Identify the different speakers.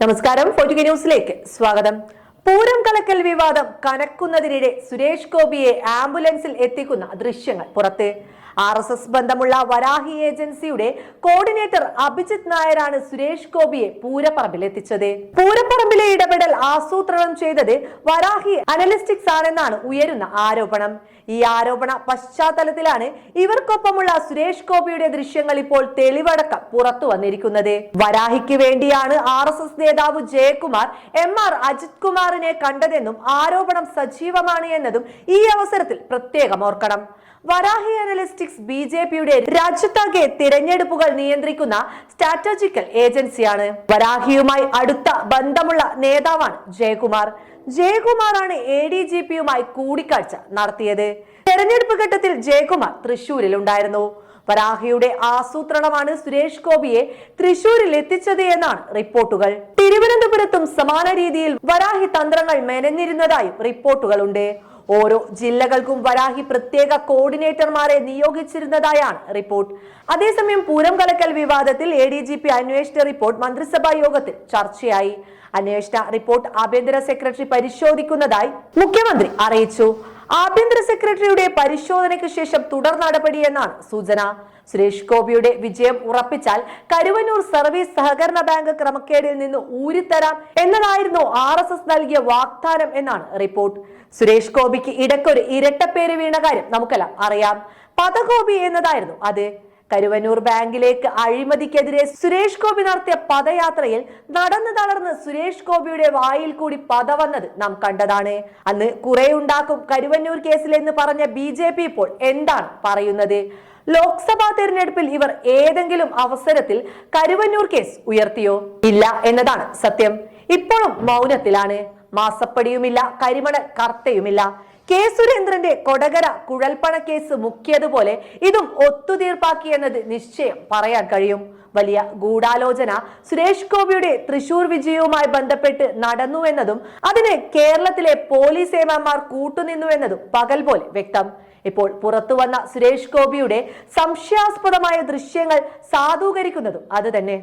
Speaker 1: നമസ്കാരം ഫോർട്ടുഗ ന്യൂസിലേക്ക് സ്വാഗതം. പൂരം കലക്കൽ വിവാദം കനക്കുന്നതിനിടെ സുരേഷ് ഗോപിയെ ആംബുലൻസിൽ എത്തിക്കുന്ന ദൃശ്യങ്ങൾ പുറത്ത്. ആർ എസ് എസ് ബന്ധമുള്ള വരാഹി ഏജൻസിയുടെ കോർഡിനേറ്റർ അഭിജിത് നായരാണ് സുരേഷ് ഗോപിയെ പൂരപ്പറമ്പിൽ എത്തിച്ചത്. പൂരപ്പറമ്പിലെ ഇടപെടൽ ആസൂത്രണം ചെയ്തത് വരാഹി അനലിസ്റ്റിക്സ് ആണെന്നാണ് ഉയരുന്ന ആരോപണം. ഈ ആരോപണ പശ്ചാത്തലത്തിലാണ് ഇവർക്കൊപ്പമുള്ള സുരേഷ് ഗോപിയുടെ ദൃശ്യങ്ങൾ ഇപ്പോൾ തെളിവടക്കം പുറത്തു വന്നിരിക്കുന്നത്. വരാഹിക്ക് വേണ്ടിയാണ് ആർ എസ് എസ് നേതാവ് ജയകുമാർ എം ആർ അജിത് കുമാറിനെ കണ്ടതെന്നും ആരോപണം സജീവമാണ് എന്നതും ഈ അവസരത്തിൽ പ്രത്യേകം ഓർക്കണം. വരാഹി അനലിസ്റ്റിക്സ് ബി ജെ പിയുടെ രാജ്യത്താകെ തിരഞ്ഞെടുപ്പുകൾ നിയന്ത്രിക്കുന്ന സ്ട്രാറ്റജിക്കൽ ഏജൻസിയാണ്. വരാഹിയുമായി അടുത്ത ബന്ധമുള്ള നേതാവാണ് ജയകുമാർ. ജയകുമാറാണ് എ ഡി ജി പിയുമായി കൂടിക്കാഴ്ച നടത്തിയത്. തെരഞ്ഞെടുപ്പ് ഘട്ടത്തിൽ ജയകുമാർ തൃശൂരിൽ ഉണ്ടായിരുന്നു വരാഹിയുടെ ആസൂത്രണമാണ് സുരേഷ് ഗോപിയെ തൃശൂരിൽ എത്തിച്ചത് എന്നാണ് റിപ്പോർട്ടുകൾ. തിരുവനന്തപുരത്തും സമാന രീതിയിൽ വരാഹി തന്ത്രങ്ങൾ മെനഞ്ഞിരുന്നതായും റിപ്പോർട്ടുകളുണ്ട്. ഓരോ ജില്ലകൾക്കും വരാഹി പ്രത്യേക കോർഡിനേറ്റർമാരെ നിയോഗിച്ചിരുന്നതായാണ് റിപ്പോർട്ട്. അതേസമയം പൂരം കലക്കൽ വിവാദത്തിൽ എ ഡി ജി പി അന്വേഷണ റിപ്പോർട്ട് മന്ത്രിസഭാ യോഗത്തിൽ ചർച്ചയായി. അന്വേഷണ റിപ്പോർട്ട് ആഭ്യന്തര സെക്രട്ടറി പരിശോധിക്കുന്നതായി മുഖ്യമന്ത്രി അറിയിച്ചു. ആഭ്യന്തര സെക്രട്ടറിയുടെ പരിശോധനയ്ക്ക് ശേഷം തുടർ നടപടി എന്നാണ് സൂചന. സുരേഷ് ഗോപിയുടെ വിജയം ഉറപ്പിച്ചാൽ കരുവന്നൂർ സർവീസ് സഹകരണ ബാങ്ക് ക്രമക്കേടിൽ നിന്ന് ഊരിത്തരാം എന്നതായിരുന്നു ആർ എസ് എസ് നൽകിയ വാഗ്ദാനം എന്നാണ് റിപ്പോർട്ട്. സുരേഷ് ഗോപിക്ക് ഇടയ്ക്കൊരു ഇരട്ടപ്പേര് വീണ കാര്യം നമുക്കെല്ലാം അറിയാം. പദഗോപി എന്നതായിരുന്നു അത്. കരുവന്നൂർ ബാങ്കിലേക്ക് അഴിമതിക്കെതിരെ സുരേഷ് ഗോപി നടത്തിയ പദയാത്രയിൽ നടന്നു തളർന്ന് സുരേഷ് ഗോപിയുടെ വായിൽ കൂടി പദ വന്നത് നാം കണ്ടതാണ്. അന്ന് കുറെ ഉണ്ടാക്കും കരുവന്നൂർ കേസിൽ എന്ന് പറഞ്ഞ ബി ഇപ്പോൾ എന്താണ് പറയുന്നത്? ലോക്സഭാ തെരഞ്ഞെടുപ്പിൽ ഇവർ ഏതെങ്കിലും അവസരത്തിൽ കരുവന്നൂർ കേസ് ഉയർത്തിയോ? ഇല്ല എന്നതാണ് സത്യം. ഇപ്പോഴും മൗനത്തിലാണ്. മാസപ്പടിയുമില്ല കരിമണ കർത്തയുമില്ല കെ സുരേന്ദ്രന്റെ കൊടകര കുഴൽപ്പണ കേസ് മുക്കിയതുപോലെ ഇതും ഒത്തുതീർപ്പാക്കി എന്നത് നിശ്ചയം പറയാൻ കഴിയും. വലിയ ഗൂഢാലോചന സുരേഷ് ഗോപിയുടെ തൃശൂർ വിജയവുമായി ബന്ധപ്പെട്ട് നടന്നു എന്നതും അതിന് കേരളത്തിലെ പോലീസ് ഏമാന്മാർ കൂട്ടുനിന്നു എന്നതും പകൽ പോലെ വ്യക്തം. ഇപ്പോൾ പുറത്തുവന്ന സുരേഷ് ഗോപിയുടെ സംശയാസ്പദമായ ദൃശ്യങ്ങൾ സാധൂകരിക്കുന്നതും അത് തന്നെ